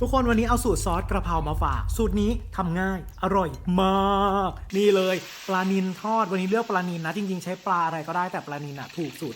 ทุกคนวันนี้เอาสูตรซอสกระเพรามาฝาก สูตรนี้ทำง่ายอร่อยมาก นี่เลยปลานินทอดวันนี้เลือกปลานินนะ จริง ๆ ใช้ปลาอะไรก็ได้แต่ปลานินอะถูกสุด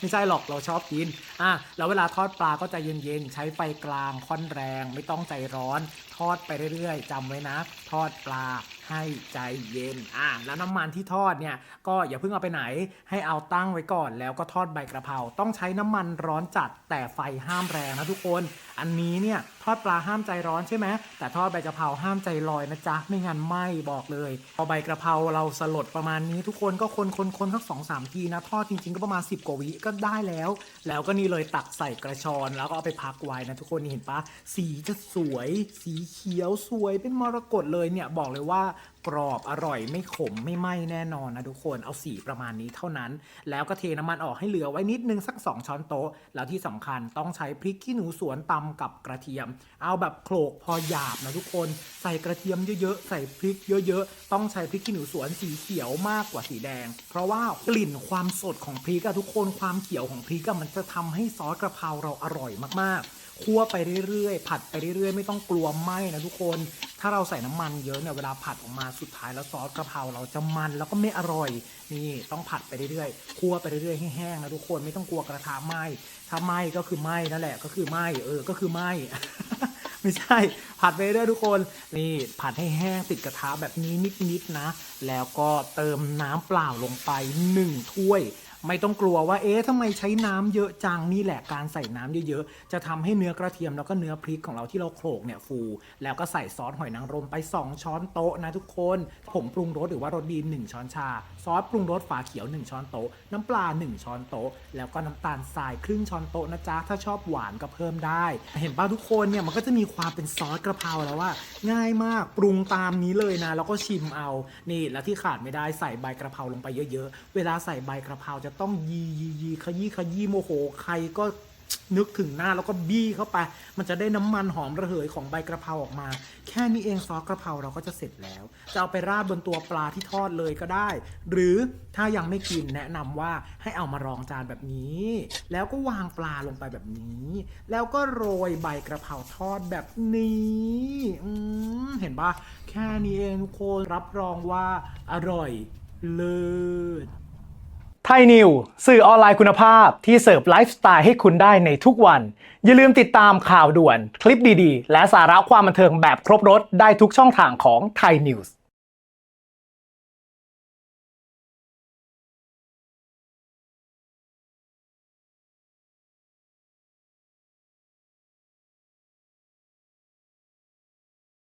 ไม่ใช่หรอกเราชอบกินอะแล้วเวลาทอดปลาก็ใจเย็นๆใช้ไฟกลางค่อนแรง ไม่ต้องใจร้อน ทอดไปเรื่อยๆจำไว้นะ ทอดปลาให้ใจเย็นอะแล้วน้ำมันที่ทอดเนี่ยก็อย่าเพิ่งเอาไปไหนให้เอาตั้งไว้ก่อน แล้วก็ทอดใบกระเพราต้องใช้น้ำมันร้อนจัดแต่ไฟห้ามแรงนะทุกคนอันนี้เนี่ยทอดปลาห้ามใจร้อนใช่ไหมแต่ทอดใบกระเพราห้ามใจลอยนะจ๊ะ ไม่งั้นไหมบอกเลยพอใบกระเพราเราสลดประมาณนี้ทุกคนก็คนคนคนสักสองสามทีนะทอดจริงๆก็ประมาณ 10 กว่าวิก็ได้แล้ว แล้วก็นี่เลยตักใส่กระชอนแล้วก็เอาไปพักไว้นะทุกคนนี่เห็นปะสีจะสวย สีเขียวสวยเป็นมรกตเลยเนี่ยบอกเลยว่ากรอบอร่อยไม่ขมไม่ไหม้แน่นอนนะทุกคนเอาสีประมาณนี้เท่านั้น แล้วก็เทน้ำมันออกให้เหลือไว้นิดนึงสัก 2 ช้อนโต๊ะ แล้วที่สำคัญต้องใช้พริกขี้หนูสวนตำกับกระเทียม เอาแบบโขลกพอหยาบนะทุกคนใส่กระเทียมเยอะๆใส่พริกเยอะๆ ต้องใช้พริกขี้หนูสวนสีเขียวมากกว่าสีแดง เพราะว่ากลิ่นความสดของพริกอะทุกคนความเขียวของพริกอะมันจะทำให้ซอสกระเพราเราอร่อยมากๆ คั่วไปเรื่อยๆ ผัดไปเรื่อยๆ ไม่ต้องกลัวไหม้นะทุกคน ถ้าเราใส่น้ำมันเยอะเนี่ยเวลาผัดออกมาสุดท้ายแล้วซอสกระเพราเราจะมันแล้วก็ไม่อร่อยนี่ต้องผัดไปเรื่อยๆ คั่วไปเรื่อยๆให้แห้งนะทุกคนไม่ต้องกลัวกระทะไหม้ ถ้าไหม้ก็คือไหม้นั่นแหละก็คือไหม้เออก็คือไหม้ไม่ใช่ ผัดไปเรื่อยๆทุกคนนี่ผัดให้แห้งติดกระทะแบบนี้นิดๆนะ แล้วก็เติมน้ำเปล่าลงไปหนึ่งถ้วย ไม่ต้องกลัวว่าเอ๊ะทำไมใช้น้ำเยอะจังนี่แหละการใส่น้ำเยอะๆ จะทำให้เนื้อกระเทียมแล้วก็เนื้อพริกของเราที่เราโขลกเนี่ยฟู แล้วก็ใส่ซอสหอยนางรมไป 2 ช้อนโต๊ะนะทุกคนผงปรุงรสหรือว่ารสดี 1 ช้อนชา ซอสปรุงรสฝาเขียว 1 ช้อนโต๊ะ น้ำปลา 1 ช้อนโต๊ะ แล้วก็น้ำตาลทรายครึ่งช้อนโต๊ะนะจ๊ะถ้าชอบหวานก็เพิ่มได้ เห็นป่ะทุกคนเนี่ยมันก็จะมีความเป็นซอสกระเพราแล้วว่า ง่ายมากปรุงตามนี้เลยนะ แล้วก็ชิมเอานี่แล้วที่ขาดไม่ได้ใส่ใบกระเพราลงไปเยอะ ๆ เวลาใส่ใบกระเพราจะต้องยียียีขยี้ขยี้โมโหใครก็นึกถึงหน้าแล้วก็บี้เข้าไป มันจะได้น้ำมันหอมระเหยของใบกระเพราออกมา แค่นี้เองซอสกระเพราเราก็จะเสร็จแล้ว จะเอาไปราดบนตัวปลาที่ทอดเลยก็ได้ หรือถ้ายังไม่กินแนะนำว่าให้เอามารองจานแบบนี้ แล้วก็วางปลาลงไปแบบนี้ แล้วก็โรยใบกระเพราทอดแบบนี้อืมเห็นปะแค่นี้เองทุกคนรับรองว่าอร่อยเลิศ ไทยนิวสื่อออนไลน์คุณภาพที่เสิร์ฟไลฟ์สไตล์ให้คุณได้ในทุกวัน อย่าลืมติดตามข่าวด่วน คลิปดีๆ และสาระความบันเทิงแบบครบรถได้ทุกช่องทางของไทยนิวส์